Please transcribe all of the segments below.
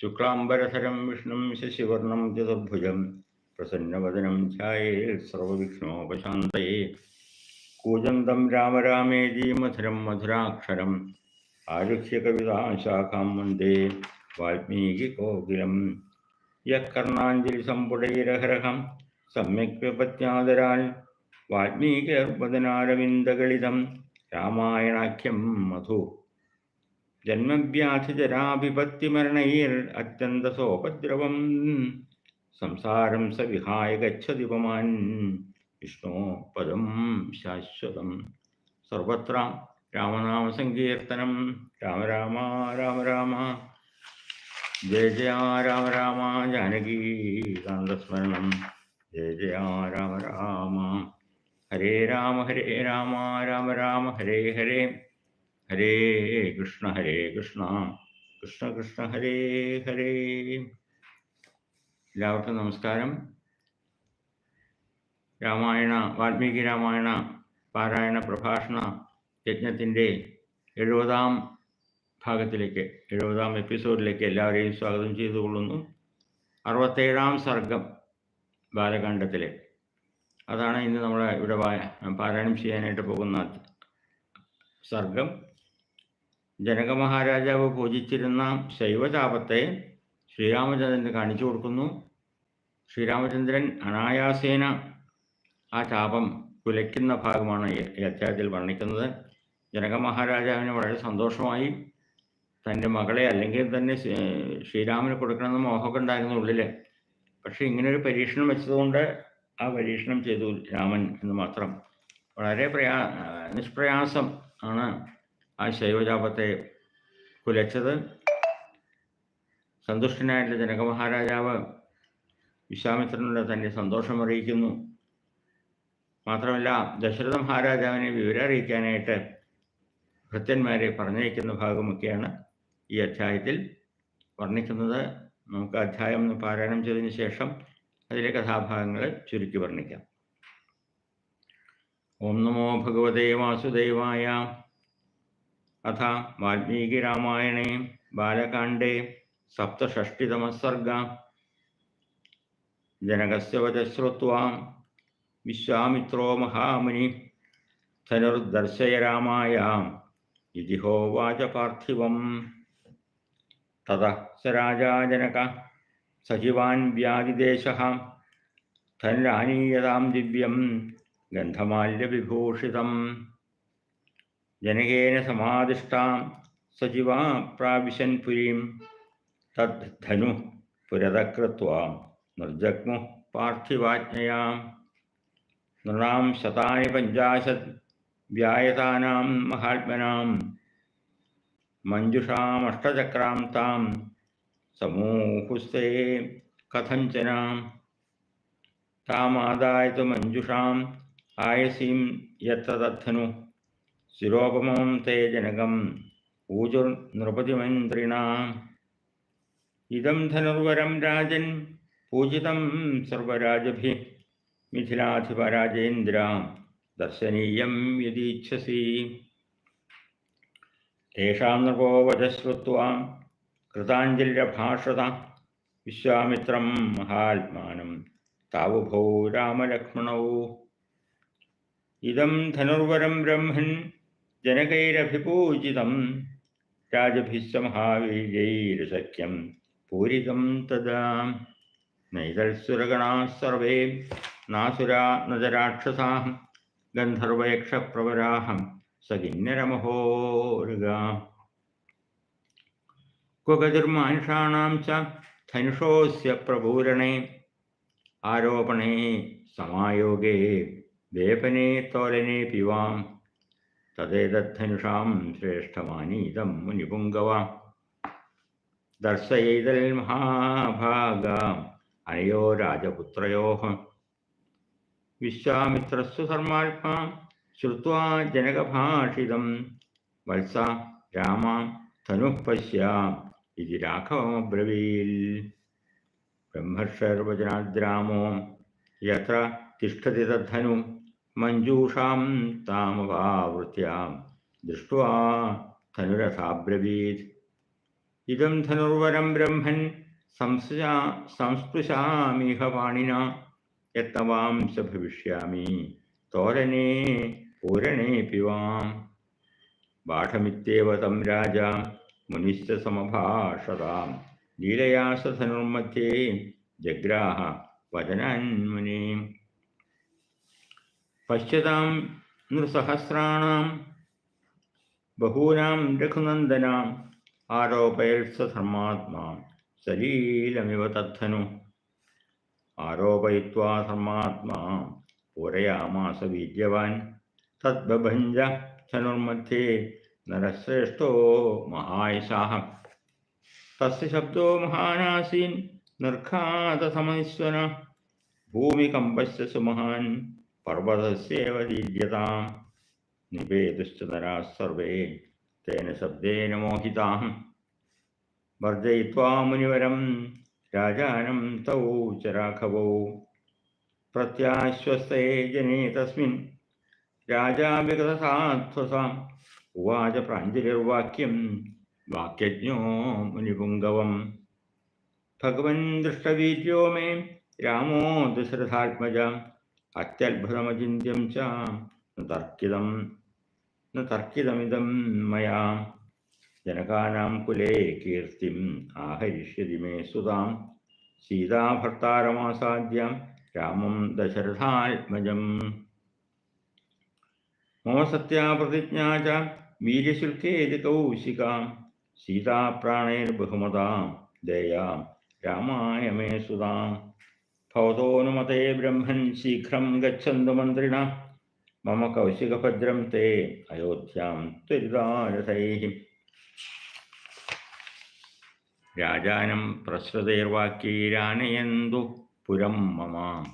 ശുക്ലാംബരധരം വിഷ്ണു ശശിവർണം ചതുർഭുജം. പ്രസന്നവദനം ധ്യായേ സർവവിഘ്നോപശാന്തയേ. കൂജന്തം രാമരാമേതി മധുരം മധുരാക്ഷരം. ആരുഹ്യ കവിതാശാഖാം വന്ദേ വാൽമീകികോകിലം യഃ കർണാഞ്ജലി സമ്പുടൈരഹരഹം സമ്യക് വിപത്യാദരാൽ വാൽമീകിർവദനാരവിന്ദഗളിതം രാമായണാഖ്യം മധു. ജന്മവ്യാധിജരാഭിപത്തിമരണൈർ അത്യന്തസോപദ്രവം. സംസാരം സ വിഹായ ഗച്ഛതി പമാൻ വിഷ്ണോ പദം ശാശ്വതം. സർവത്ര രാമനാമസങ്കീർത്തനം. രാമ രാമ രാമ രാമ. ജയ ജയ രാമ രാമ. ജാനകീകാന്തസ്മരണം ജയ ജയ രാമ രാമ. ഹരേ രാമ ഹരേ രാമ. രാമ രാമ ഹരേ ഹരേ. ഹരേ കൃഷ്ണ ഹരേ കൃഷ്ണ. കൃഷ്ണ കൃഷ്ണ ഹരേ ഹരേ. എല്ലാവർക്കും നമസ്കാരം. രാമായണ വാൽമീകി രാമായണ പാരായണ പ്രഭാഷണ യജ്ഞത്തിന്റെ എഴുപതാം ഭാഗത്തിലേക്ക് എഴുപതാം എപ്പിസോഡിലേക്ക് എല്ലാവരെയും സ്വാഗതം ചെയ്തുകൊള്ളുന്നു. അറുപത്തേഴാം സർഗം ബാലകാണ്ഡത്തിലെ. അതാണ് ഇന്ന് നമ്മൾ ഇവിടെ പാരായണം ചെയ്യാനായിട്ട് പോകുന്ന സർഗം. ജനക മഹാരാജാവ് പൂജിച്ചിരുന്ന ശൈവതാപത്തെ ശ്രീരാമചന്ദ്രൻ കാണിച്ചു കൊടുക്കുന്നു. ശ്രീരാമചന്ദ്രൻ അനായാസേന ആ താപം കുലയ്ക്കുന്ന ഭാഗമാണ് ഈ അധ്യായത്തിൽ വർണിക്കുന്നത്. ജനക മഹാരാജാവിന് വളരെ സന്തോഷമായി. തന്റെ മകളെ അല്ലെങ്കിൽ തന്നെ ശ്രീ- ശ്രീരാമന് കൊടുക്കണമെന്ന് മോഹമൊക്കെ ഉണ്ടായിരുന്നു ഉള്ളിൽ പക്ഷെ ഇങ്ങനെ ഒരു പരീക്ഷണം വെച്ചതുകൊണ്ട് ആ പരീക്ഷണം ചെയ്തു രാമൻ എന്ന് മാത്രം. വളരെ പ്രയാ നിഷ്പ്രയാസം ആണ് ആ ശൈവജാപത്തെ കുലച്ചത്. സന്തുഷ്ടനായിട്ടുള്ള ജനകമഹാരാജാവ് വിശ്വാമിത്രനോട് തന്നെ സന്തോഷം അറിയിക്കുന്നു. മാത്രമല്ല ദശരഥ മഹാരാജാവിനെ വിവരം അറിയിക്കാനായിട്ട് ഭൃത്യന്മാരെ പറഞ്ഞയക്കുന്ന ഭാഗമൊക്കെയാണ് ഈ അധ്യായത്തിൽ വർണിക്കുന്നത്. നമുക്ക് അധ്യായം പാരായണം ചെയ്തതിന് ശേഷം അതിലെ കഥാഭാഗങ്ങൾ ചുരുക്കി വർണിക്കാം. ഓം നമോ ഭഗവതേ വാസുദേവായ അഥ വാൽമീകി രാമായണേ ബാലകാണ്ഡേ സപ്തഷഷ്ടിതമः സർഗ ജനകസ്യ വച ശ്രുത്വാ വിശ്വാമിത്രോ മഹാമുനി ധനുർദർശയ രാമായ ഇതി ഹോവാച പാർത്ഥിവം. തതഃ സ രാജാ ജനക സജീവാൻ വ്യാധിദേശഃ ധനുരാനീയതാം ദിവ്യം ഗന്ധമാല്യവിഭൂഷിതം ജനകേന സമാദിഷ്ടാം സജീവാ പ്രാവിശൻ പുരീം തദ് ധനു പുരതകൃത്വാ നിർജഗ്മു പാർത്ഥിവാജ്ഞയാം നൃണാം ശതാനി പഞ്ചാശത് വ്യായതാനാം മഹാത്മനാം മഞ്ജുഷാമഷ്ടചക്രാം താം സമൂഹുസ്തേ കഥഞ്ചന താമാദായതു മഞ്ജുഷാം ആയസീം യത്തതദ്ധനു ശിരോപമം തേ ജനകം ഊജുർനൃപതിമന്ത്രിണ ഇതം ധനുർവരം രാജൻ പൂജിതം സർവരാജഭി മിഥിലാധിപരാജേന്ദ്ര ദർശനീയം യദീച്ഛസി തേഷാം നൃപോ വചശ്രുത്വാ കൃതാഞ്ജലിരഭാഷത വിശ്വാമിത്രം മഹാത്മാനം താവുഭോ രാമലക്ഷ്മണൗ. ഇതം ധനുർവരം ബ്രഹ്മൻ ജനകൈരഭിപൂജിതം രാജഭിസ്സമഹാവീര്യൈരുസഖ്യം പൂരിതം തദാ നൈതൽസുരഗണാ സർവേ നാസുരാ നജരാക്ഷസാ ഗന്ധർവയക്ഷപ്രവരാഹം സകിന്നരമഹോരുക കുഗതിർമാനുഷാണാം ച ധനുഷോസ്യ പ്രപൂരണേ ആരോപണേ സമായോഗേ വേപനേ തോലനേ പിവാം തതേതദ്ധനുഷാം ശ്രേഷ്ഠമാനീതം മുനിപുങ്കവ. ദർശയൈതൽ മഹാഭാഗ അനയോ രാജപുത്രയോ. വിശ്വാമിത്രസ്സു ധർമാത്മാ ശ്രുവാ ജനകഭാഷിതം. വത്സ രാമ ധനു പശ്യാം ഇത് രാഘവമബ്രവീൽ. ബ്രഹ്മർഷർവചനാദ്രാമോ യത്ര തിഷ്ഠതി തദ്ധനു मञ्जूषां तामवावृत्यां दृष्ट्वा धनुरथाब्रवीत्। इदं धनुर्वरं ब्रह्मन् संस्पृशा संस्पृशामिह पाणिना यत्तवां च भविष्यामि। तोरणे पूरणे पिवाम् बाढमित्येव तं राजा, मुनिश्च समभाषतां लीलया स धनुर्मध्ये जग्राह वदनान्मुनिम् पश्यता नृसहस्राणां बहूनां आरोपय आरोपयत्स धर्मात्मा सलीलमिव तद्धनु। आरोपयित्वा धर्मात्मा पूरयामास वीर्यवान्। तद्बभञ्ज धनुर्मध्ये नरश्रेष्ठो महायशाः। तस्य शब्दो महानासीन्, निर्घातसमनिस्वनः। भूमिकम्पस्य सुमहान्। पर्वत दीद्यतां निपेतुश्च सर्वे तेन शब्देन मोहिता वर्जयित्वा मुनिवरं राजानं तौ च राघवौ प्रत्याश्वस्ते जने तस्मिन् उवाच प्राञ्जलिर्वाक्यं वाक्यज्ञो मुनिपुंगव भगवन् दृष्टवीर्यो मे रामो दशरथात्मजा അത്യത്ഭുതമചിന്യം ച ന തർക്കിതം ന തർക്കിതമിതം മയാ. ജനകാനാം കുലേ കീർത്തിം ആഹരിഷ്യതി മേ സുതാം. സീതാഭർത്താരമാസാദ്യം രാമം ദശരഥാത്മജം. മമ സത്യാപ്രതിജ്ഞാ ച വീര്യശുൽക്കേതി കൗശികാം. സീതാപ്രാണൈർബഹുമതാം ദയാം രാമായ മേ സുതാം. ഭവതോനുമതേ ബ്രഹ്മൻ ശീഘ്രം ഗച്ഛന്തു മന്ത്രിണ. മമ കൗശികഭദ്രം തേ അയോധ്യാം ത്വരിതാരഥൈ രാജാനം പ്രസൃതൈർവാക്യൈരാനയന്തു പുരം മമ.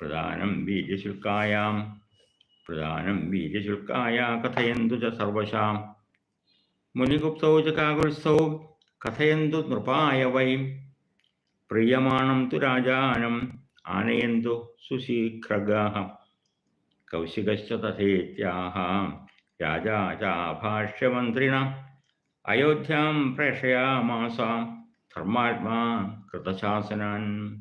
പ്രധാനം വീര്യശുൽക്കായാം. പ്രധാനം വീര്യശുൽക്കായ കഥയന്തു ച സർവശാം. മുനിഗുപ്തൗ ച കാകുത്സൗ കഥയന്തു നൃപായ വൈ. പ്രിയമാണം തു രാജാനം आनयन्तु सुशीघ्रगाः। कौशिकश्च तथेत्याह राजा चाभाष्यमन्त्रिणा अयोध्यां प्रेषयामास धर्मात्मा कृतशासनान्।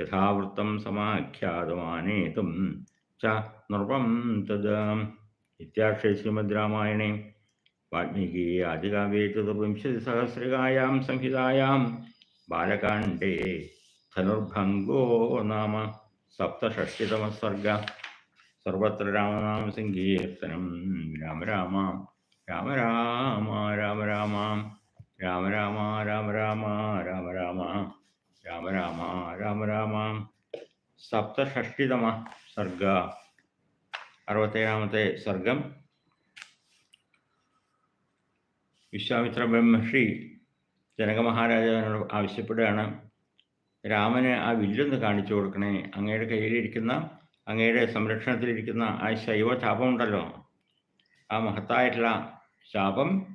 यथावृत्तं समाख्यातमानेतुं च नृपं तद। इत्यार्षे श्रीमद् रामायणे, वाल्मीकि आदिकाव्ये चतुर्विंशतिसहस्रिकायां संहितायां बालकाण्डे। ധനുർഭംഗോ നാമ സപ്തഷഷ്ടിതമ സർഗ സർവത്ര രാമനാമ സങ്കീർത്തനം രാമ രാമ രാമ രാമ രാമ രാമ രാമ രാമ രാമ രാമ രാമ രാമ രാമ രാമ രാമ രാമ സപ്തഷഷ്ടിതമ സർഗ അറുപത്തേഴാമത്തെ സർഗം വിശ്വാമിത്ര ബ്രഹ്മർഷി ജനകമഹാരാജാവിനോട് ആവശ്യപ്പെടുകയാണ്. രാമന് ആ വില്ലൊന്ന് കാണിച്ചു കൊടുക്കണേ. അങ്ങയുടെ കയ്യിലിരിക്കുന്ന അങ്ങയുടെ സംരക്ഷണത്തിലിരിക്കുന്ന ആ ശൈവ ചാപമുണ്ടല്ലോ ആ മഹത്തായിട്ടുള്ള ശാപം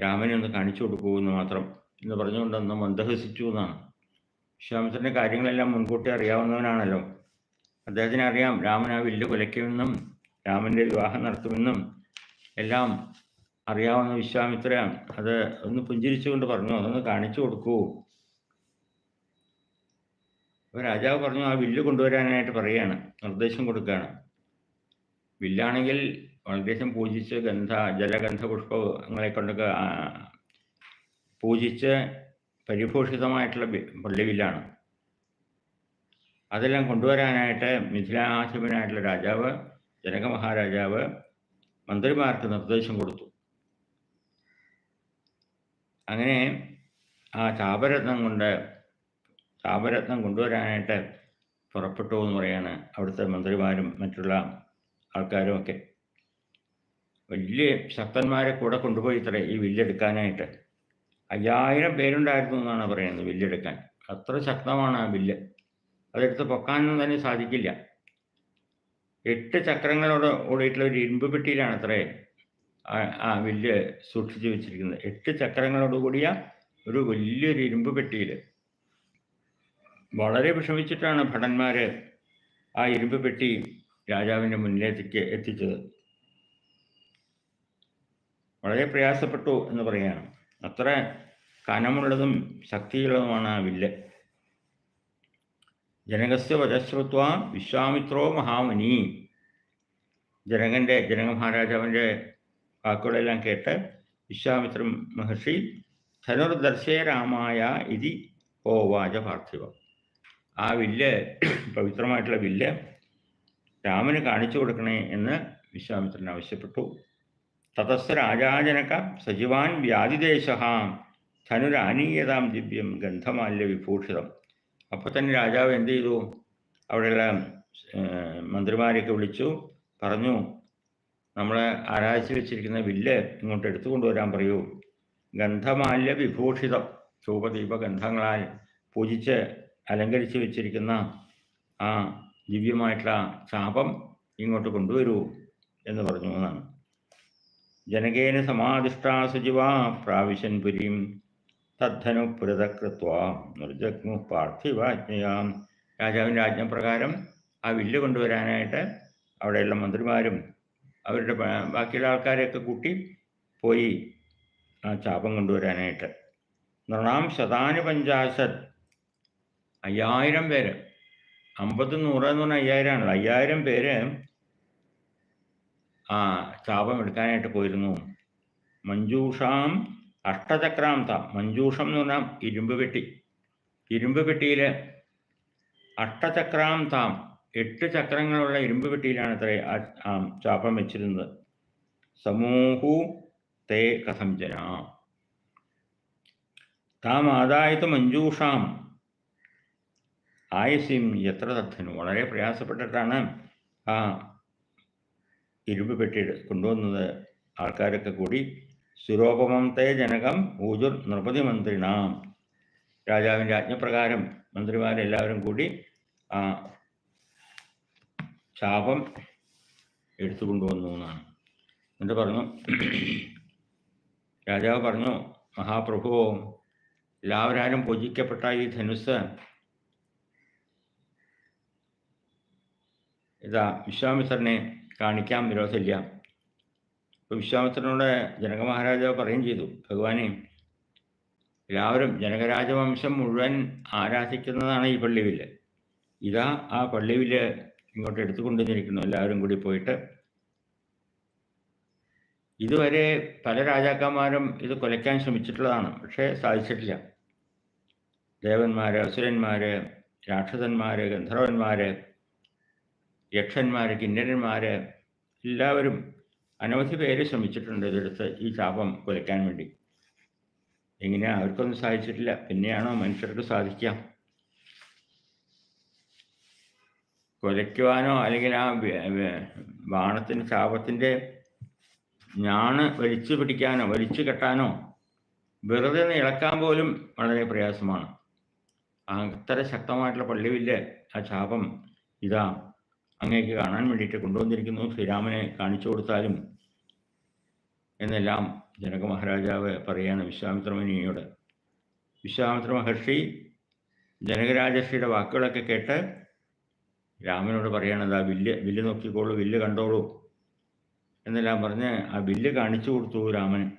രാമനെ ഒന്ന് കാണിച്ചു കൊടുക്കൂ എന്ന് മാത്രം എന്ന് പറഞ്ഞുകൊണ്ട് ഒന്ന് മന്ദഹസിച്ചു എന്നാണ്. വിശ്വാമിത്രന്റെ കാര്യങ്ങളെല്ലാം മുൻകൂട്ടി അറിയാവുന്നവനാണല്ലോ. അദ്ദേഹത്തിന് അറിയാം രാമൻ ആ വില്ല് കുലയ്ക്കുമെന്നും രാമന്റെ വിവാഹം നടത്തുമെന്നും എല്ലാം അറിയാവുന്ന വിശ്വാമിത്ര അത് ഒന്ന് പുഞ്ചിരിച്ചുകൊണ്ട് പറഞ്ഞു അതൊന്ന് കാണിച്ചു കൊടുക്കൂ. അപ്പോൾ രാജാവ് പറഞ്ഞു ആ വില്ല് കൊണ്ടുവരാനായിട്ട് പറയുകയാണ് നിർദ്ദേശം കൊടുക്കുകയാണ് വില്ലാണെങ്കിൽ വളരെയധികം പൂജിച്ച് ഗന്ധ ജലഗന്ധ പുഷ്പങ്ങളെ കൊണ്ടൊക്കെ പൂജിച്ച് പരിഭൂഷിതമായിട്ടുള്ള പള്ളി പള്ളിവില്ലാണ് അതെല്ലാം കൊണ്ടുവരാനായിട്ട് മിഥിലാധിപനായിട്ടുള്ള രാജാവ് ജനക മഹാരാജാവ് മന്ത്രിമാർക്ക് നിർദ്ദേശം കൊടുത്തു. അങ്ങനെ ആ ചാപരത്നം കൊണ്ട് ചാപരത്നം കൊണ്ടുവരാനായിട്ട് പുറപ്പെട്ടു എന്ന് പറയാണ് അവിടുത്തെ മന്ത്രിമാരും മറ്റുള്ള ആൾക്കാരും ഒക്കെ. വലിയ ശക്തന്മാരെ കൂടെ കൊണ്ടുപോയി ഇത്ര ഈ വില്ലെടുക്കാനായിട്ട് അയ്യായിരം പേരുണ്ടായിരുന്നു എന്നാണ് പറയുന്നത് വില്ലെടുക്കാൻ അത്ര ശക്തമാണ് ആ വില്ല് അതെടുത്ത് പൊക്കാനൊന്നും തന്നെ സാധിക്കില്ല. എട്ട് ചക്രങ്ങളോട് ഓടിയിട്ടുള്ള ഒരു ഇരുമ്പ് പെട്ടിയിലാണ് അത്രേ ആ വില്ല് സൂക്ഷിച്ചു വെച്ചിരിക്കുന്നത്. എട്ട് ചക്രങ്ങളോട് കൂടിയ ഒരു വലിയൊരു ഇരുമ്പ് പെട്ടിയിൽ വളരെ വിഷമിച്ചിട്ടാണ് ഭടന്മാര് ആ ഇരുമ്പ് പെട്ടി രാജാവിന്റെ മുന്നിലേക്ക് എത്തിച്ചത്. വളരെ പ്രയാസപ്പെട്ടു എന്ന് പറയുകയാണ്. അത്ര കനമുള്ളതും ശക്തിയുള്ളതുമാണ് ആ വില്ല്. ജനകസ്യ വചശ്രുത്വ വിശ്വാമിത്രോ മഹാമുനി. ജനകന്റെ ജനക മഹാരാജാവിന്റെ വാക്കുകളെല്ലാം കേട്ട് വിശ്വാമിത്ര മഹർഷി ധനുർദർശയ രാമായ ഇതി ഓവാച പാർത്ഥിവം. ആ വില്ല് പവിത്രമായിട്ടുള്ള വില്ല് രാമന് കാണിച്ചു കൊടുക്കണേ എന്ന് വിശ്വാമിത്രൻ ആവശ്യപ്പെട്ടു. തതസ് രാജാജനക സജീവാൻ വ്യാധിദേശ ധനുരാനീയതാം ദിവ്യം ഗന്ധമാല്യ വിഭൂഷിതം. അപ്പോൾ തന്നെ രാജാവ് എന്ത് ചെയ്തു? അവിടെയുള്ള മന്ത്രിമാരെയൊക്കെ വിളിച്ചു പറഞ്ഞു നമ്മൾ ആരാധിച്ചു വെച്ചിരിക്കുന്ന വില്ല് ഇങ്ങോട്ട് എടുത്തു കൊണ്ടുവരാൻ പറയൂ. ഗന്ധമാല്യ വിഭൂഷിതം ധൂപദീപ ഗന്ധങ്ങളാൽ പൂജിച്ച് അലങ്കരിച്ച് വെച്ചിരിക്കുന്ന ആ ദിവ്യമായിട്ടുള്ള ശാപം ഇങ്ങോട്ട് കൊണ്ടുവരൂ എന്ന് പറഞ്ഞു എന്നാണ്. ജനകേന സമാധിഷ്ടാ സുജിവ പ്രാവിശൻ പുരീം തദ്ധനു പുരതകൃത്വ നിർജഗ്മു പാർത്ഥിവാജ്ഞയാം രാജാവിന്റെ ആജ്ഞപ്രകാരം ആ വില്ല് കൊണ്ടുവരാനായിട്ട് അവിടെയുള്ള മന്ത്രിമാരും അവരുടെ ബാക്കിയുള്ള ആൾക്കാരെയൊക്കെ കൂട്ടി പോയി ആ ചാപം കൊണ്ടുവരാനായിട്ട്. നൃണാം ശതാന് പഞ്ചാശത് അയ്യായിരം പേര്. അമ്പത് നൂറ് എന്ന് പറഞ്ഞാൽ അയ്യായിരമാണല്ലോ അയ്യായിരം പേര് ആ ചാപം എടുക്കാനായിട്ട് പോയിരുന്നു. മഞ്ജൂഷാം അഷ്ടചക്രാന്ത. മഞ്ജൂഷം എന്ന് പറഞ്ഞാൽ ഇരുമ്പ് പെട്ടി. ഇരുമ്പ് പെട്ടിയിൽ അഷ്ടചക്രാന്താം എട്ട് ചക്രങ്ങളുള്ള ഇരുമ്പ് പെട്ടിയിലാണ് അത്ര ആ ചാപം വെച്ചിരുന്നത്. സമൂഹു തേ കഥം ജന. താം ആദായത്ത് മഞ്ജൂഷാം. ആയസ്യം എത്ര തദ്ധനു വളരെ പ്രയാസപ്പെട്ടിട്ടാണ് ആ ഇരുമ്പ് പെട്ടി കൊണ്ടുവന്നത്. ആൾക്കാരൊക്കെ കൂടി സുരോപമം തേ ജനകം ഊജുർ നൃപതി മന്ത്രിണാം. രാജാവിന്റെ ആജ്ഞപ്രകാരം മന്ത്രിമാരെല്ലാവരും കൂടി ആ ശാപം എടുത്തു കൊണ്ടുവന്നു എന്നാണ്. എന്നിട്ട് പറഞ്ഞു രാജാവ് പറഞ്ഞു മഹാപ്രഭുവോ എല്ലാവരും പൂജിക്കപ്പെട്ട ഈ ധനുസ് ഇതാ വിശ്വാമിത്രനെ കാണിക്കാൻ വിരോധമില്ല. അപ്പോൾ വിശ്വാമിത്രനോട് ജനക മഹാരാജാവ് പറയുകയും ചെയ്തു. ഭഗവാനെ എല്ലാവരും ജനകരാജവംശം മുഴുവൻ ആരാധിക്കുന്നതാണ് ഈ പള്ളിവിൽ ഇതാ ആ പള്ളിവിൽ ഇങ്ങോട്ട് എടുത്തുകൊണ്ടുവന്നിരിക്കുന്നു. എല്ലാവരും കൂടി പോയിട്ട്. ഇതുവരെ പല രാജാക്കന്മാരും ഇത് കൊലയ്ക്കാൻ ശ്രമിച്ചിട്ടുള്ളതാണ് പക്ഷേ സാധിച്ചിട്ടില്ല. ദേവന്മാർ അസുരന്മാർ രാക്ഷസന്മാർ ഗന്ധർവന്മാർ യക്ഷന്മാർ കിന്നരന്മാർ എല്ലാവരും അനവധി പേര് ശ്രമിച്ചിട്ടുണ്ട് ഇതെടുത്ത് ഈ ശാപം കുലയ്ക്കാൻ വേണ്ടി. എങ്ങനെയാ? അവർക്കൊന്നും സാധിച്ചിട്ടില്ല. പിന്നെയാണോ മനുഷ്യർക്ക് സാധിക്കാം കൊലയ്ക്കുവാനോ അല്ലെങ്കിൽ ആ ബാണത്തിന് ശാപത്തിന്റെ ഞാണ് വലിച്ചു പിടിക്കാനോ വലിച്ചു കെട്ടാനോ വെറുതെ ഇളക്കാൻ പോലും വളരെ പ്രയാസമാണ്. അത്ര ശക്തമായിട്ടുള്ള പള്ളിവില്ല് ആ ശാപം ഇതാ. അങ്ങേക്ക് കാണാൻ വേണ്ടിയിട്ട് കൊണ്ടുവന്നിരിക്കുന്നു. ശ്രീരാമനെ കാണിച്ചു കൊടുത്താലും എന്നെല്ലാം ജനക മഹാരാജാവ് പറയാണ് വിശ്വാമിത്രമുനിയോട്. വിശ്വാമിത്ര മഹർഷി ജനകരാജർഷിയുടെ വാക്കുകളൊക്കെ കേട്ട് രാമനോട് പറയണത് ആ വില്ല് വില്ല് നോക്കിക്കോളൂ വില്ല് കണ്ടോളൂ എന്നെല്ലാം പറഞ്ഞ് ആ വില്ല് കാണിച്ചു കൊടുത്തു രാമൻ.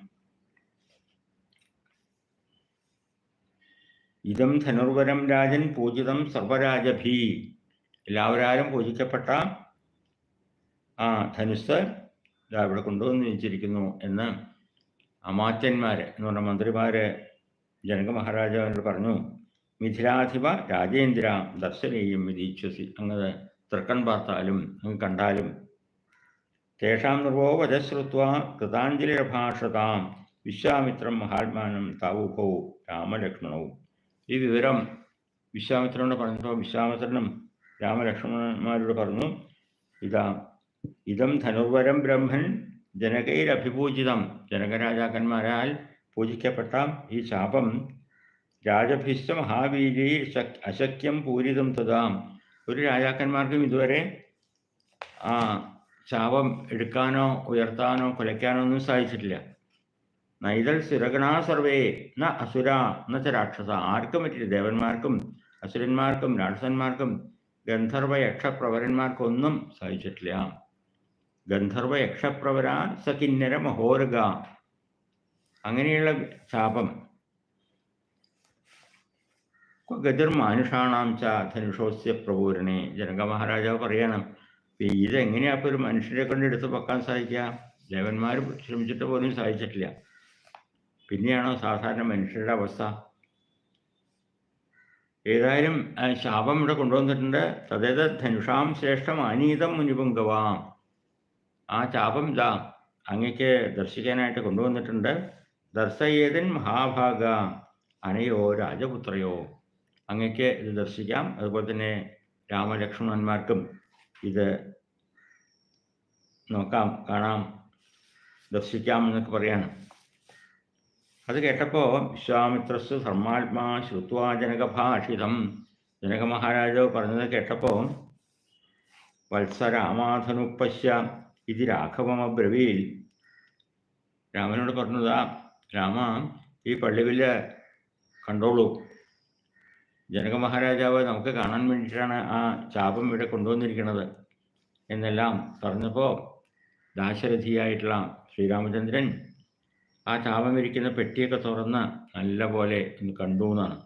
ഇതം ധനുർവരം രാജൻ പൂജിതം സർവരാജഭീ എല്ലാവരും പൂജിക്കപ്പെട്ട ആ ധനുസ് ഇതാ ഇവിടെ കൊണ്ടുവന്ന് വെച്ചിരിക്കുന്നു എന്ന് അമാത്യന്മാർ എന്ന് പറഞ്ഞ മന്ത്രിമാർ ജനക മഹാരാജാവിനോട് പറഞ്ഞു മിഥിലാധിപ രാജേന്ദ്ര ദർശനീയം വിധീശ്വസി അങ്ങ് തൃക്കൺ പാർത്താലും അങ്ങ് കണ്ടാലും തേഷാം നിർവോ കൃതാഞ്ജലി ഭാഷതാം വിശ്വാമിത്രം മഹാത്മാനം താവുഭോ രാമലക്ഷ്മണവും. ഈ വിവരം വിശ്വാമിത്രനോട് പറഞ്ഞപ്പോൾ വിശ്വാമിത്രനും രാമലക്ഷ്മണന്മാരോട് പറഞ്ഞു ഇതാ ഇതം ധനുർവരം ബ്രഹ്മൻ ജനകൈരഭിപൂജിതം. ജനകരാജാക്കന്മാരാൽ പൂജിക്കപ്പെട്ട ഈ ശാപം. രാജഭിസ്വ മഹാവീരി അശക്യം പൂരിതം തഥാം ഒരു രാജാക്കന്മാർക്കും ഇതുവരെ ആ ശാപം എടുക്കാനോ ഉയർത്താനോ കൊലയ്ക്കാനോ ഒന്നും സാധിച്ചിട്ടില്ല. നൈതൽ സുരഗണാ സർവേ ന അസുര എന്ന രാക്ഷസ. ആർക്കും പറ്റില്ല. ദേവന്മാർക്കും അസുരന്മാർക്കും രാക്ഷസന്മാർക്കും ഗന്ധർവ യക്ഷപ്രവരന്മാർക്കൊന്നും സാധിച്ചിട്ടില്ല ഗന്ധർവ യക്ഷപ്രവര സകിന്നര മഹോരഗ. അങ്ങനെയുള്ള ശാപം. ഗതിർ മാനുഷാണാം ച ധനുഷോസ്യ പ്രപൂരണേ ജനക മഹാരാജാവ് പറയണം "ഇപ്പൊ ഇതെങ്ങനെയാ ഇപ്പൊ ഒരു മനുഷ്യരെ കൊണ്ട് എടുത്ത് വെക്കാൻ സാധിക്കുക? ദേവന്മാർ ശ്രമിച്ചിട്ട് പോലും സാധിച്ചിട്ടില്ല പിന്നെയാണോ സാധാരണ മനുഷ്യരുടെ അവസ്ഥ? ഏതായാലും ശാപം ഇവിടെ കൊണ്ടുവന്നിട്ടുണ്ട്. തതേത ധനുഷാം ശ്രേഷ്ഠം അനീതം മുനിപുങ്കവാം. ആ ശാപം ഇതാ അങ്ങക്ക് ദർശിക്കാനായിട്ട് കൊണ്ടുവന്നിട്ടുണ്ട്. ദർശയേതൻ മഹാഭാഗ അനയോ രാജപുത്രയോ. അങ്ങക്ക് ഇത് ദർശിക്കാം. അതുപോലെ തന്നെ രാമലക്ഷ്മണന്മാർക്കും ഇത് നോക്കാം കാണാം ദർശിക്കാം എന്നൊക്കെ പറയാണ്. അത് കേട്ടപ്പോൾ വിശ്വാമിത്രസ് ധർമാത്മാ ശ്രുത്വാ ജനകഭാഷിതം. ജനക മഹാരാജാവ് പറഞ്ഞത് കേട്ടപ്പോൾ വത്സരാമാധനുപ്പശ്യ ഇത് രാഘവമബ്രവീൽ. രാമനോട് പറഞ്ഞതാ രാമ ഈ പള്ളിവിൽ കണ്ടോളൂ. ജനക മഹാരാജാവ് നമുക്ക് കാണാൻ വേണ്ടിയിട്ടാണ് ആ ചാപം ഇവിടെ കൊണ്ടുവന്നിരിക്കുന്നത് എന്നെല്ലാം പറഞ്ഞപ്പോൾ ദാശരഥിയായിട്ടുള്ള ശ്രീരാമചന്ദ്രൻ ആ ചാപം ഇരിക്കുന്ന പെട്ടിയൊക്കെ തുറന്ന് നല്ലപോലെ ഒന്ന് കണ്ടു എന്നാണ്.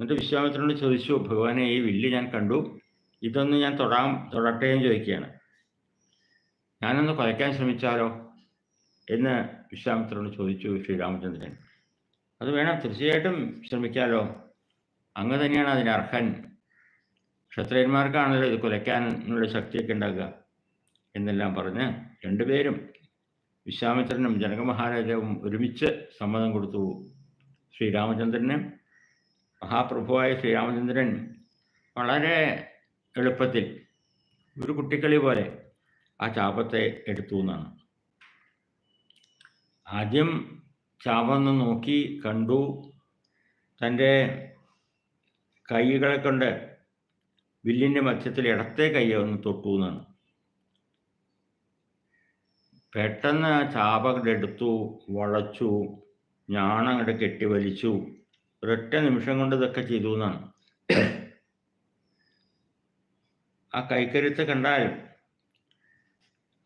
എന്നിട്ട് വിശ്വാമിത്രനോട് ചോദിച്ചു ഭഗവാനെ ഈ വില്ല് ഞാൻ കണ്ടു. ഇതൊന്ന് ഞാൻ തൊടാം തൊടട്ടെ എന്ന് ചോദിക്കുകയാണ്. ഞാനൊന്ന് കൊലയ്ക്കാൻ ശ്രമിച്ചാലോ? എന്ന് വിശ്വാമിത്രനോട് ചോദിച്ചു ശ്രീരാമചന്ദ്രൻ. അത് വേണം തീർച്ചയായിട്ടും ശ്രമിക്കാലോ. അങ്ങ് തന്നെയാണ് അതിന് അർഹൻ. ക്ഷത്രിയന്മാർക്കാണല്ലോ ഇത് കുലയ്ക്കാനുള്ള ശക്തിയൊക്കെ ഉണ്ടാകുക. എന്നെല്ലാം പറഞ്ഞ് രണ്ടുപേരും വിശ്വാമിത്രനും ജനക മഹാരാജാവും ഒരുമിച്ച് സമ്മതം കൊടുത്തു ശ്രീരാമചന്ദ്രന്. മഹാപ്രഭുവായ ശ്രീരാമചന്ദ്രൻ വളരെ എളുപ്പത്തിൽ ഒരു കുട്ടിക്കളി പോലെ ആ ചാപത്തെ എടുത്തു എന്നാണ്. ആദ്യം ചാപന്ന് നോക്കി കണ്ടു. തന്റെ കൈകളെ കൊണ്ട് വില്ലിന്റെ മധ്യത്തിൽ ഇടത്തെ കൈ ഒന്ന് തൊട്ടു എന്നാണ്. പെട്ടെന്ന് ആ ചാപ അങ്ങട് എടുത്തു വളച്ചു ഞാണങ്ങോട്ട് കെട്ടി വലിച്ചു ഒരൊറ്റ നിമിഷം കൊണ്ട് ഇതൊക്കെ ചെയ്തു എന്നാണ് ആ കൈക്കരുത്ത് കണ്ടാൽ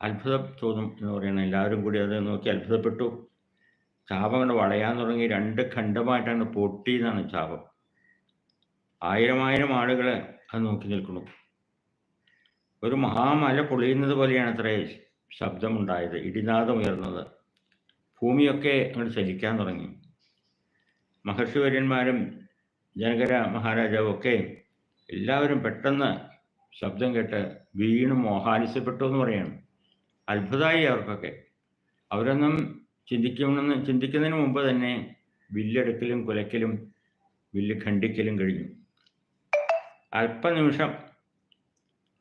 അത്ഭുതം തോന്നും എന്ന് പറയണം. എല്ലാവരും കൂടി അത് നോക്കി അത്ഭുതപ്പെട്ടു. ചാപം കൊണ്ട് വളയാൻ തുടങ്ങി രണ്ട് ഖണ്ഡമായിട്ടാണ് പൊട്ടി എന്നാണ് ചാപം. ആയിരം ആയിരം ആളുകൾ അത് നോക്കി നിൽക്കുന്നു. ഒരു മഹാമല പൊളിയുന്നത് പോലെയാണ് അത്രേ. ശബ്ദമുണ്ടായത് ഇടിനാദമുയർന്നത് ഭൂമിയൊക്കെ അങ്ങോട്ട് ചലിക്കാൻ തുടങ്ങി. മഹർഷിവര്യന്മാരും ജനകര മഹാരാജാവും ഒക്കെ എല്ലാവരും പെട്ടെന്ന് ശബ്ദം കേട്ട് വീണ് മോഹാലിസ്യപ്പെട്ടു എന്ന് പറയണം. അത്ഭുതമായി അവർക്കൊക്കെ. അവരൊന്നും ചിന്തിക്കണമെന്ന് ചിന്തിക്കുന്നതിന് മുമ്പ് തന്നെ വില്ലെടുക്കലും കുലയ്ക്കലും വില്ല് ഖണ്ഡിക്കലും കഴിഞ്ഞു. അല്പനിമിഷം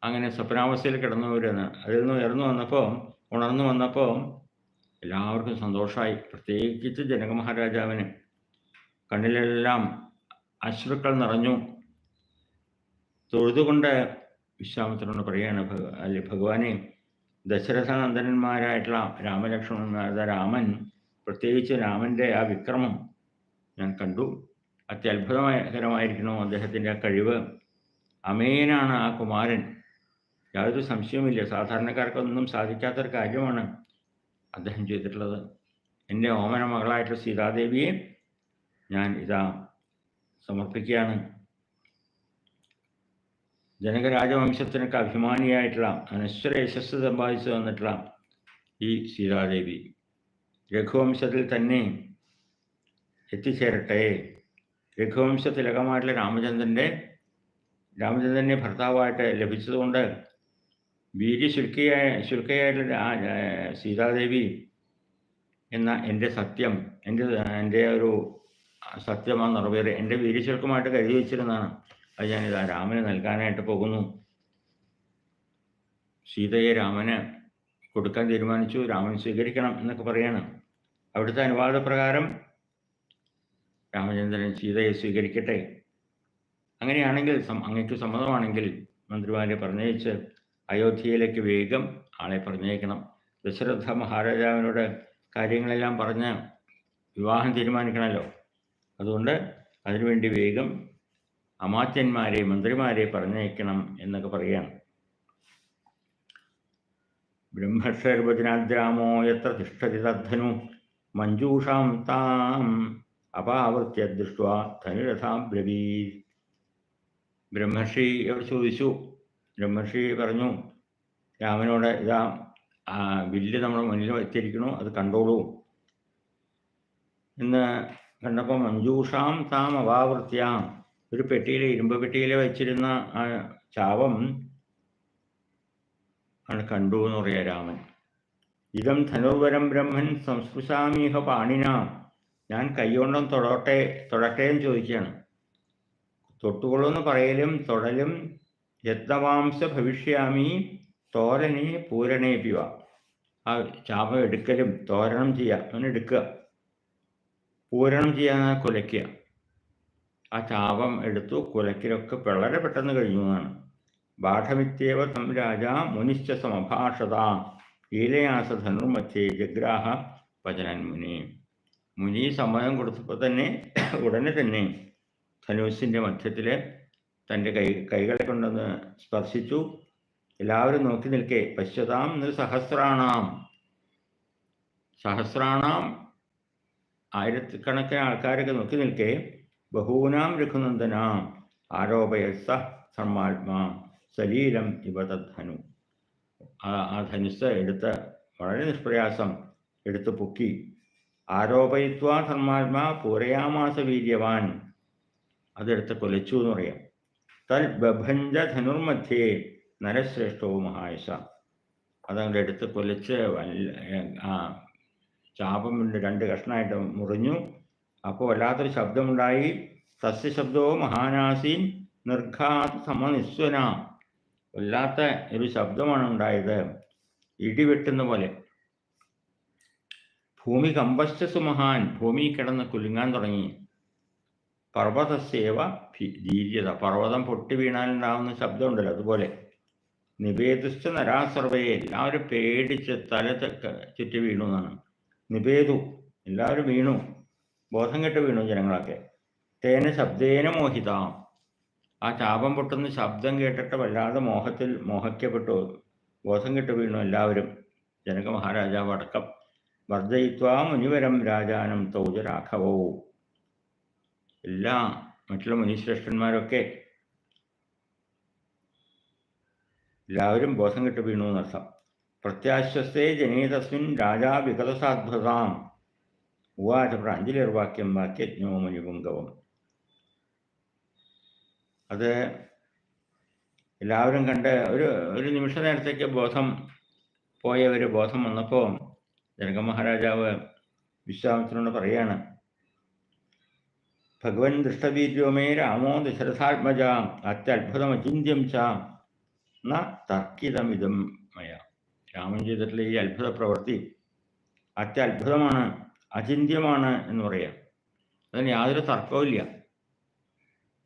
അങ്ങനെ സ്വപ്നാവസ്ഥയിൽ കിടന്നവരെന്ന് അതിൽ നിന്ന് ഉയർന്നു വന്നപ്പോൾ ഉണർന്നു വന്നപ്പോൾ എല്ലാവർക്കും സന്തോഷമായി. പ്രത്യേകിച്ച് ജനക മഹാരാജാവിന് കണ്ണിലെല്ലാം അശ്രുക്കൾ നിറഞ്ഞു. തൊഴുതുകൊണ്ട് വിശ്വാമിത്രനോട് പറയാണ് അല്ലെ ഭഗവാനെ ദശരഥ നന്ദനന്മാരായിട്ടുള്ള രാമലക്ഷ്മണന്മാരുടെ രാമൻ പ്രത്യേകിച്ച് രാമന്റെ ആ വിക്രമം ഞാൻ കണ്ടു. അത്യത്ഭുതകരമായിരിക്കണോ അദ്ദേഹത്തിന്റെ ആ കഴിവ്. അമേനാണ് ആ കുമാരൻ. യാതൊരു സംശയവുമില്ല. സാധാരണക്കാർക്കൊന്നും സാധിക്കാത്തൊരു കാര്യമാണ് അദ്ദേഹം ചെയ്തിട്ടുള്ളത്. എന്റെ ഓമന മകളായിട്ടുള്ള സീതാദേവിയെ ഞാൻ ഇതാ സമർപ്പിക്കുകയാണ്. ജനകരാജവംശത്തിനൊക്കെ അഭിമാനിയായിട്ടുള്ള അനശ്വര യശസ് സമ്പാദിച്ചു വന്നിട്ടുള്ള ഈ സീതാദേവി രഘുവംശത്തിൽ തന്നെ എത്തിച്ചേരട്ടെ. രഘുവംശത്തിലകമായിട്ടുള്ള രാമചന്ദ്രന്റെ രാമചന്ദ്രനെ ഭർത്താവായിട്ട് ലഭിച്ചതുകൊണ്ട് വീര്യശുൽക്കിയായ ശുൽക്കയായിട്ടുള്ള ആ സീതാദേവി എന്ന എന്റെ സത്യം എന്റെ എന്റെ ഒരു സത്യമാണ് നിറവേറി എന്റെ വീര്യശുൽക്കമായിട്ട് കരുതി വെച്ചിരുന്നതാണ്. അത് ഞാനിതാ രാമന് നൽകാനായിട്ട് പോകുന്നു. സീതയെ രാമന് കൊടുക്കാൻ തീരുമാനിച്ചു. രാമൻ സ്വീകരിക്കണം എന്നൊക്കെ പറയാണ്. അവിടുത്തെ അനുവാദപ്രകാരം രാമചന്ദ്രൻ സീതയെ സ്വീകരിക്കട്ടെ. അങ്ങനെയാണെങ്കിൽ അങ്ങേക്ക് സമ്മതമാണെങ്കിൽ മന്ത്രിമാരെ പറഞ്ഞയച്ച് അയോധ്യയിലേക്ക് വേഗം ആളെ പറഞ്ഞേക്കണം ദശരഥ മഹാരാജാവിനോട് കാര്യങ്ങളെല്ലാം പറഞ്ഞ് വിവാഹം തീരുമാനിക്കണമല്ലോ. അതുകൊണ്ട് അതിനുവേണ്ടി വേഗം അമാത്യന്മാരെ മന്ത്രിമാരെ പറഞ്ഞയക്കണം എന്നൊക്കെ പറയുകയാണ്. ബ്രഹ്മക്ഷർവചനാദ്രാമോ എത്ര തിഷ്ഠതി തദ്ധനു? മഞ്ജൂഷാം താം അപാവൃത്യ ദൃഷ്ട ധനുരഥാം ബ്രഹ്മർഷി ചോദിച്ചു? ബ്രഹ്മർഷി പറഞ്ഞു രാമനോട് ഇതാ വില്ല് നമ്മുടെ മുന്നിൽ വെച്ചിരിക്കണു അത് കണ്ടോളൂ. എന്ന് കണ്ടപ്പോൾ മഞ്ജൂഷാം താം അവാവൃത്തിയാം ഒരു പെട്ടിയിൽ ഇരുമ്പ് പെട്ടിയിൽ വെച്ചിരുന്ന ആ ചാവം ആണ് കണ്ടു എന്ന് പറയാ രാമൻ. ഇതം ധനുർവരം ബ്രഹ്മൻ സംസ്പൃശാമീഹ പാണിന. ഞാൻ കൈകൊണ്ടും തൊടട്ടെ തൊടട്ടെ എന്ന് ചോദിക്കുകയാണ്. തൊട്ടുകൊള്ളുമെന്ന് പറയലും തൊടലും യത്നവാംസ ഭവിഷ്യാമി തോരനെ പൂരണേ പിവ ആ ചാപം എടുക്കലും തോരണം ചെയ്യുക അവൻ എടുക്കുക. പൂരണം ചെയ്യാന്ന് കുലയ്ക്കുക. ആ ചാപം എടുത്തു കുലയ്ക്കലൊക്കെ വളരെ പെട്ടെന്ന് കഴിഞ്ഞു എന്നാണ്. ബാഠമിത്യേവ തം മുനിശ്ച സമഭാഷത. ഈലയാസ ധനുർമ്മേ ജഗ്രാഹ വചനൻ മുനി. മുനി സമ്മതം കൊടുത്തപ്പോൾ തന്നെ ഉടനെ തന്നെ ധനുസിന്റെ മധ്യത്തിൽ തന്റെ കൈ കൈകളെ കൊണ്ടൊന്ന് സ്പർശിച്ചു. എല്ലാവരും നോക്കി നിൽക്കെ. പശ്യതാം സഹസ്രാണാം. സഹസ്രാണാം ആയിരക്കണക്കിന് ആൾക്കാരൊക്കെ നോക്കി നിൽക്കെ. ബഹൂനാം രഘുനന്ദനാം. ആരോപയ സ സർമാത്മാ സലീലം ഇവ തദ്ധനു ആ ധനുസ് എടുത്ത് വളരെ നിഷ്പ്രയാസം എടുത്ത് പൊക്കി. ആരോപയിത്വാ ധർമാത്മാ പൂരയാമാസ വീര്യവാൻ അതെടുത്ത് കൊലച്ചു എന്ന് പറയാം. തൽ ബഭഞ്ച ധനുർമധ്യേ നരശ്രേഷ്ഠോ മഹായശ. അതങ്ങോട്ട് എടുത്ത് കൊലച്ച് ആ ചാപം രണ്ട് കഷ്ണമായിട്ട് മുറിഞ്ഞു. അപ്പോൾ വല്ലാത്തൊരു ശബ്ദമുണ്ടായി. സസ്യശബ്ദവും മഹാനാസീൻ നിർഘാത് സമനിസ്വന. വല്ലാത്ത ഒരു ശബ്ദമാണ് ഉണ്ടായത്. ഇടിവെട്ടുന്ന പോലെ. ഭൂമി കമ്പശ്ചസു മഹാൻ ഭൂമി കിടന്ന് കുലുങ്ങാൻ തുടങ്ങി. പർവതസേവ ധീര്യത പർവതം പൊട്ടി വീണാലുണ്ടാകുന്ന ശബ്ദമുണ്ടല്ലോ അതുപോലെ. നിവേദിച്ച നരാസർവയെ എല്ലാവരും പേടിച്ച് തല ചുറ്റി വീണു എന്നാണ്. നിവേദു എല്ലാവരും വീണു. ബോധം കെട്ട് വീണു ജനങ്ങളൊക്കെ. തേന ശബ്ദേന മോഹിത. ആ ചാപം പൊട്ടുന്ന ശബ്ദം കേട്ടിട്ട് വല്ലാതെ മോഹത്തിൽ മോഹിക്കപ്പെട്ടു. ബോധം കെട്ട് വീണു എല്ലാവരും. ജനക മഹാരാജാവ് അടക്കം വർദ്ധയിത്വാ മുനിവരം രാജാനം തൗജ രാഘവോ എല്ലാ മറ്റുള്ള മുനീശ്രേഷ്ഠന്മാരൊക്കെ എല്ലാവരും ബോധം കെട്ട് വീണു എന്നർത്ഥം. പ്രത്യാശ്വസ്തേ ജനീതസ്മിൻ രാജാ വികതസാധ്വതാം ഉവാച പ്രാഞ്ജലിർവാക്യം വാക്യജ്ഞോ മുനിപുങ്കവം. അത് എല്ലാവരും കണ്ട് ഒരു ഒരു നിമിഷ നേരത്തേക്ക് ബോധം പോയ ഒരു ബോധം വന്നപ്പോൾ ജനകമഹാരാജാവ് വിശ്വാമിത്രനോട് പറയാണ് ഭഗവൻ ദൃഷ്ടവീര്യോമേ രാമോ ദശരഥാത്മജ അത്യത്ഭുതമചിന്യം ച ന തർക്കിതമിതം മയ. രാമൻ ചെയ്തിട്ടുള്ള ഈ അത്ഭുത പ്രവൃത്തി അത്യത്ഭുതമാണ് അചിന്യമാണ് എന്ന് പറയാം. അതിന് യാതൊരു തർക്കവുമില്ല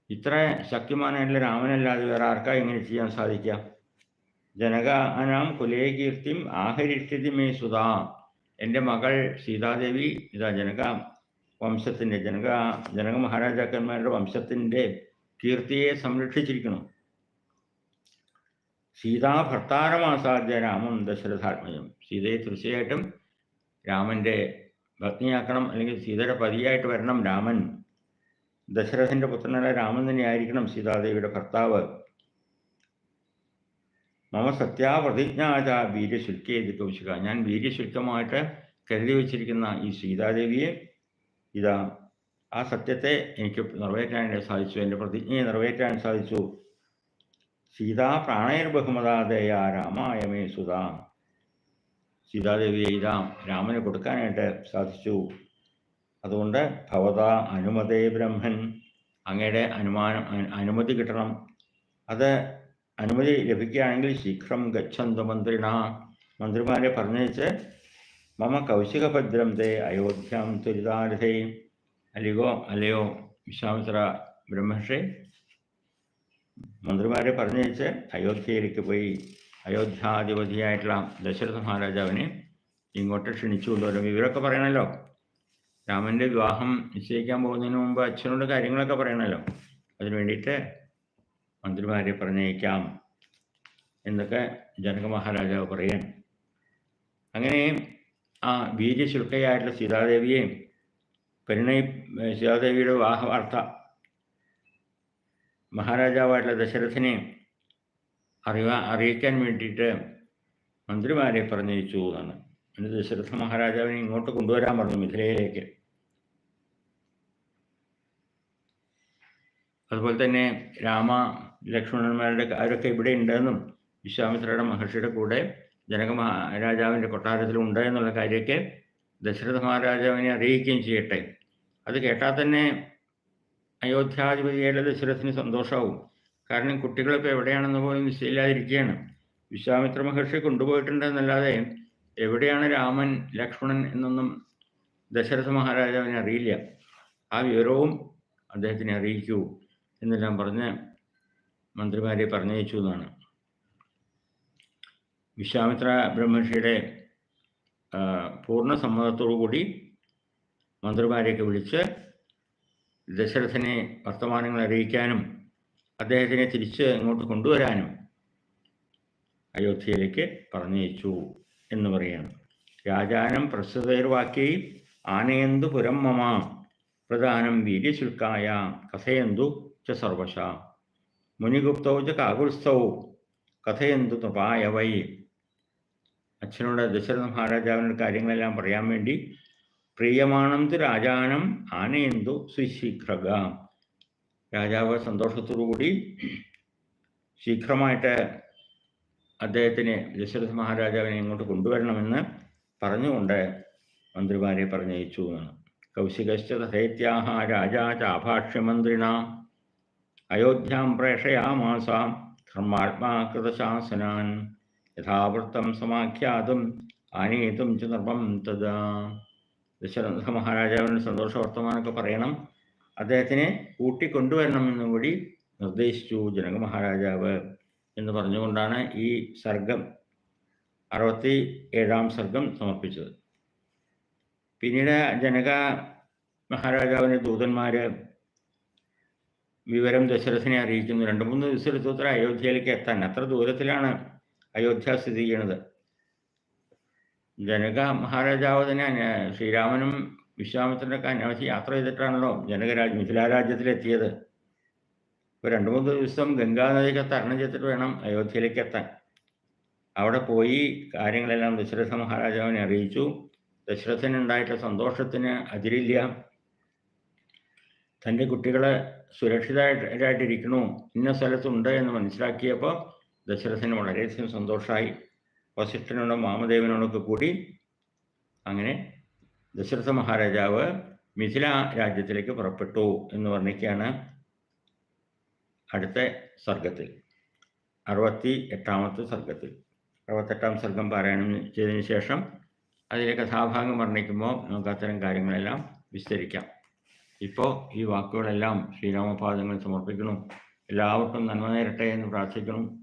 ഇത്ര ശക്തിമാനായിട്ടുള്ള രാമനല്ലാതെ വേറെ ആർക്കാ ഇങ്ങനെ ചെയ്യാൻ സാധിക്കുക? ജനകാനാം കുലേ കീർത്തിം ആഹരിഷ്ഠിതി മേ സുധാ എന്റെ മകൾ സീതാദേവി ഇതാ ജനക. വംശത്തിന്റെ ജനക ജനക മഹാരാജാക്കന്മാരുടെ വംശത്തിന്റെ കീർത്തിയെ സംരക്ഷിച്ചിരിക്കണം. സീതാ ഭർത്താരമാസാദ്യ രാമം ദശരഥാത്മയം. സീതയെ തീർച്ചയായിട്ടും രാമന്റെ ഭഗ്നിയാക്കണം അല്ലെങ്കിൽ സീതയുടെ പതിയായിട്ട് വരണം രാമൻ. ദശരഥന്റെ പുത്രനായ രാമൻ തന്നെയായിരിക്കണം സീതാദേവിയുടെ ഭർത്താവ്. മമ സത്യാപ്രതിജ്ഞാച വീര്യശുൽക്കേ കൗശിക. ഞാൻ വീര്യശുൽക്കമായിട്ട് കരുതി വച്ചിരിക്കുന്ന ഈ സീതാദേവിയെ ഇതാ ആ സത്യത്തെ എനിക്ക് നിറവേറ്റാൻ സാധിച്ചു എന്റെ പ്രതിജ്ഞയെ നിറവേറ്റാൻ സാധിച്ചു. സീതാ പ്രാണയർ ബഹുമതാദേയ രാമായമേ സുതാ. സീതാദേവിയെ ഇതാ രാമന് കൊടുക്കാനായിട്ട് സാധിച്ചു. അതുകൊണ്ട് ഭവത അനുമതേ ബ്രഹ്മൻ അങ്ങയുടെ അനുമാനം അനുമതി കിട്ടണം. അത് അനുമതി ലഭിക്കുകയാണെങ്കിൽ ശീഘ്രം ഗച്ഛന്ത മന്ത്രിണ. മന്ത്രിമാരെ പറഞ്ഞയച്ച് മമ കൗശികഭദ്രം തേ അയോധ്യാം ത്വരിതാരഥേ അലിഗോ അലയോ വിശ്വാമിത്ര ബ്രഹ്മർഷേ. മന്ത്രിമാരെ പറഞ്ഞയച്ച് അയോധ്യയിലേക്ക് പോയി. അയോധ്യാധിപതിയായിട്ടുള്ള ദശരഥ മഹാരാജാവിനെ ഇങ്ങോട്ട് ക്ഷണിച്ചു കൊണ്ടുവരും ഇവരൊക്കെ പറയണല്ലോ രാമന്റെ വിവാഹം നിശ്ചയിക്കാൻ പോകുന്നതിന് മുമ്പ് അച്ഛനോട് കാര്യങ്ങളൊക്കെ പറയണല്ലോ. അതിനു വേണ്ടിയിട്ട് മന്ത്രിമാരെ പറഞ്ഞയക്കാം എന്നൊക്കെ ജനക മഹാരാജാവ് പറയാൻ അങ്ങനെ ആ വീര്യശുൽക്കയായിട്ടുള്ള സീതാദേവിയെയും പരിണയി സീതാദേവിയുടെ വിവാഹ വാർത്ത മഹാരാജാവായിട്ടുള്ള ദശരഥനെ അറിയാ അറിയിക്കാൻ വേണ്ടിയിട്ട് മന്ത്രിമാരെ പറഞ്ഞയച്ചു എന്നാണ്. എന്നിട്ട് ദശരഥ മഹാരാജാവിനെ ഇങ്ങോട്ട് കൊണ്ടുവരാൻ പറഞ്ഞു മിഥിലയിലേക്ക്. അതുപോലെ തന്നെ രാമ ലക്ഷ്മണന്മാരുടെ ആരൊക്കെ ഇവിടെ ഉണ്ടെന്നും വിശ്വാമിത്രയുടെ മഹർഷിയുടെ കൂടെ ജനക രാജാവിന്റെ കൊട്ടാരത്തിലുണ്ട് എന്നുള്ള കാര്യമൊക്കെ ദശരഥ മഹാരാജാവിനെ അറിയിക്കുകയും ചെയ്യട്ടെ. അത് കേട്ടാൽ തന്നെ അയോധ്യാധിപതിയുടെ ദശരഥന് സന്തോഷമാവും. കാരണം കുട്ടികളിപ്പോൾ എവിടെയാണെന്ന് പോലും നിശ്ചയില്ലാതിരിക്കുകയാണ് വിശ്വാമിത്ര മഹർഷി കൊണ്ടുപോയിട്ടുണ്ടെന്നല്ലാതെ എവിടെയാണ് രാമൻ ലക്ഷ്മണൻ എന്നൊന്നും ദശരഥ മഹാരാജാവിനെ അറിയില്ല. ആ വിവരവും അദ്ദേഹത്തിനെ അറിയിക്കൂ എന്നെല്ലാം പറഞ്ഞ് മന്ത്രിമാരെ പറഞ്ഞയച്ചു എന്നാണ്. വിശ്വാമിത്ര ബ്രഹ്മർഷിയുടെ പൂർണ സമ്മതത്തോടു കൂടി മന്ത്രിമാരെയൊക്കെ വിളിച്ച് ദശരഥനെ വർത്തമാനങ്ങൾ അറിയിക്കാനും അദ്ദേഹത്തിനെ തിരിച്ച് ഇങ്ങോട്ട് കൊണ്ടുവരാനും അയോധ്യയിലേക്ക് പറഞ്ഞയച്ചു എന്ന് പറയുന്നു. രാജാനം പ്രസ്തുതൈർവാക്യൈ ആനയന്തു പുരം മമ പ്രധാനം വീര്യശുൽക്കായ കഥയന്തു ച സർവശ. മുനിഗുപ്തൗ ച കാകുൽസ്ഥൗ കഥയന്തു തൃപായ വൈ അച്ഛനോട് ദശരഥ മഹാരാജാവിന്റെ കാര്യങ്ങളെല്ലാം പറയാൻ വേണ്ടി പ്രിയമാണം രാജാനം ആനയന്തു സുശീഘ്രക? രാജാവ് സന്തോഷത്തോടു കൂടി ശീഘ്രമായിട്ട് അദ്ദേഹത്തിന് ദശരഥ മഹാരാജാവിനെ ഇങ്ങോട്ട് കൊണ്ടുവരണമെന്ന് പറഞ്ഞുകൊണ്ട് മന്ത്രിമാരെ പറഞ്ഞയച്ചു എന്നാണ്. കൗശികശ്ചേത്യാഹ രാജാ ചാഭാക്ഷ്യമന്ത്രിണ അയോധ്യാം പ്രേഷയാമാസാം ധർമാത്മാ കൃതശാസനാൻ. യഥാവൃത്തം സമാഖ്യാതും ആനേതും ച നിർമ്മം തഥാ ദശരഥ മഹാരാജാവിന് സന്തോഷ വർത്തമാനമൊക്കെ പറയണം. അദ്ദേഹത്തിനെ കൂട്ടിക്കൊണ്ടുവരണമെന്നും കൂടി നിർദ്ദേശിച്ചു ജനക മഹാരാജാവ് എന്ന് പറഞ്ഞുകൊണ്ടാണ് ഈ സർഗം അറുപത്തി ഏഴാം സർഗം സമർപ്പിച്ചത്. പിന്നീട് ജനക മഹാരാജാവിന്റെ ദൂതന്മാർ വിവരം ദശരഥനെ അറിയിക്കുന്നു. രണ്ട് മൂന്ന് ദിവസമെടുത്തത്ര അയോധ്യയിലേക്ക് എത്താൻ. അത്ര ദൂരത്തിലാണ് അയോധ്യ സ്ഥിതി ചെയ്യുന്നത് ജനക മഹാരാജാവ് തന്നെ ശ്രീരാമനും വിശ്വാമിത്രനൊക്കെ അനവധി യാത്ര ചെയ്തിട്ടാണല്ലോ ജനകരാജ് മിഥിലാരാജ്യത്തിലെത്തിയത് ഇപ്പോൾ രണ്ട് മൂന്ന് ദിവസം ഗംഗാനദിയൊക്കെ തരണം ചെയ്തിട്ട് വേണം അയോധ്യയിലേക്ക് എത്താൻ. അവിടെ പോയി കാര്യങ്ങളെല്ലാം ദശരഥ മഹാരാജാവിനെ അറിയിച്ചു. ദശരഥനുണ്ടായിട്ടുള്ള സന്തോഷത്തിന് അതിരില്ല. തന്റെ കുട്ടികളെ സുരക്ഷിതരായിട്ടിരിക്കണു ഇന്ന സ്ഥലത്തുണ്ട് എന്ന് മനസ്സിലാക്കിയപ്പോൾ ദശരഥന് വളരെയധികം സന്തോഷമായി വസിഷ്ഠനോടും മാമദേവനോടൊക്കെ കൂടി അങ്ങനെ ദശരഥ മഹാരാജാവ് മിഥില രാജ്യത്തിലേക്ക് പുറപ്പെട്ടു എന്ന് വർണിക്കുകയാണ് അടുത്ത സർഗത്തിൽ അറുപത്തി എട്ടാമത്തെ സർഗത്തിൽ. അറുപത്തെട്ടാം സർഗം പാരായണം ചെയ്തതിന് ശേഷം അതിലെ കഥാഭാഗം വർണിക്കുമ്പോൾ നമുക്ക് അത്തരം കാര്യങ്ങളെല്ലാം വിസ്തരിക്കാം. ഇപ്പോൾ ഈ വാക്കുകളെല്ലാം ശ്രീരാമപാദങ്ങൾ സമർപ്പിക്കണം എല്ലാവർക്കും നന്മ നേരട്ടെ എന്ന് പ്രാർത്ഥിക്കണം